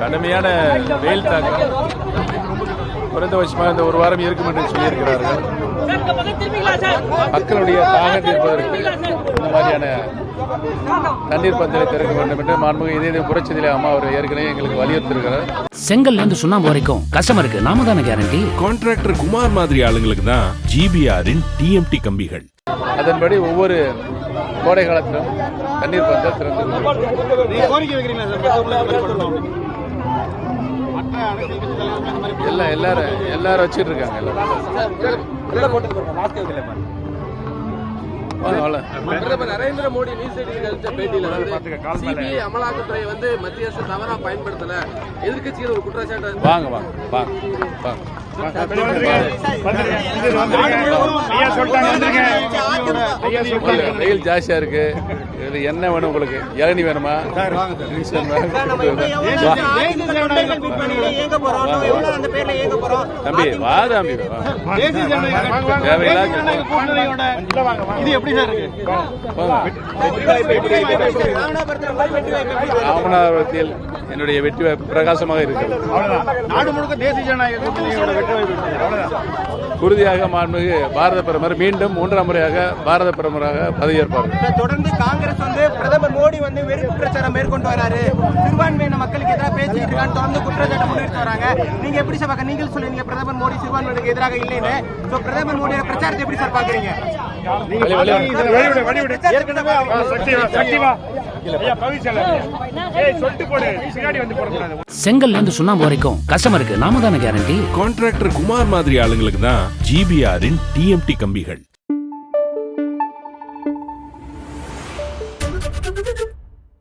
கடுமையான வெயில் தாக்கம் குறைந்தபட்சமாக இந்த ஒரு வாரம் இருக்கும் என்று சொல்லியிருக்கிறார்கள். மக்களுடைய தாகம் தீர்ப்பதற்கு இந்த மாதிரியான தண்ணீர் பந்தலை திறக்க வேண்டும் என்று மாண்புமிகு இதய புரட்சிதிலே அம்மா அவர் ஏற்கனவே எங்களுக்கு வலியுறுத்திருக்கிறார் செங்கல்ல இருந்து சுண்ணாம்பு வரைக்கும் கஸ்டமருக்கு நாம தானே கேரண்டி கான்ட்ராக்டர் குமார் மாதிரி ஆளுங்களுக்கு தான் ஜிபிஆரின் டிஎம்டி கம்பிகள். அதன்படி ஒவ்வொரு கோடை காலத்திலும் தண்ணீர் பந்தல் திறந்து எல்லாம் எல்லாரும் எல்லாரும் வச்சிட்டு இருக்காங்க எல்லாரும். பிரதமர் நரேந்திர மோடி நியூஸ் எயிட்டின் அளித்த பேட்டியில வந்து சிபிஐ அமலாக்கத்துறை வந்து மத்திய அரசு தவறா பயன்படுத்தல. எதிர்க்கட்சிகள் ஒரு குற்றச்சாட்டு வாங்க வாங்க வாங்க வாங்க. வெயில் ஜாஸ்தியா இருக்கு. இதுல என்ன வேணும் உங்களுக்கு? இளநி வேணுமா. தம்பி வா தம்பி வா. தேவையில்லாத இது எப்படி சார் இருக்கு? போங்க. ராமநாதபுரத்தில் என்னுடைய வெற்றி வாய்ப்பு பிரகாசமாக இருக்கிறது நாடு முழுக்க தேசிய இருக்கு. அவ்வளவுதான். உறுதியாக மாண்புமிகு பாரத பிரதமர் மீண்டும் மூன்றாம் முறையாக பாரத பிரதமராக பதவியேற்பார். தொடர்ந்து காங்கிரஸ் வந்து பிரதமர் மோடி வந்து வெறுப்பு பிரச்சாரம் மேற்கொண்டு வராரு. சிறுபான்மையின மக்களுக்கு எதிராக பேசிட்டு இருக்கான்னு தொடர்ந்து குற்றச்சாட்டு முன்னிறுத்தி வராங்க. நீங்க எப்படி சார் பார்க்க நீங்கள் சொல்லுவீங்க பிரதமர் மோடி சிறுபான்மையினருக்கு எதிராக இல்லைன்னு. பிரதமர் மோடியோட பிரச்சாரத்தை எப்படி சார் பாக்குறீங்க செங்கல் இருந்து சுண்ணாம்பு வரைக்கும் கஸ்டமருக்கு நாம தானே கேரண்டி கான்ட்ராக்டர் குமார் மாதிரி ஆளுங்களுக்கு தான் ஜிபிஆரின் டிஎம்டி கம்பிகள்.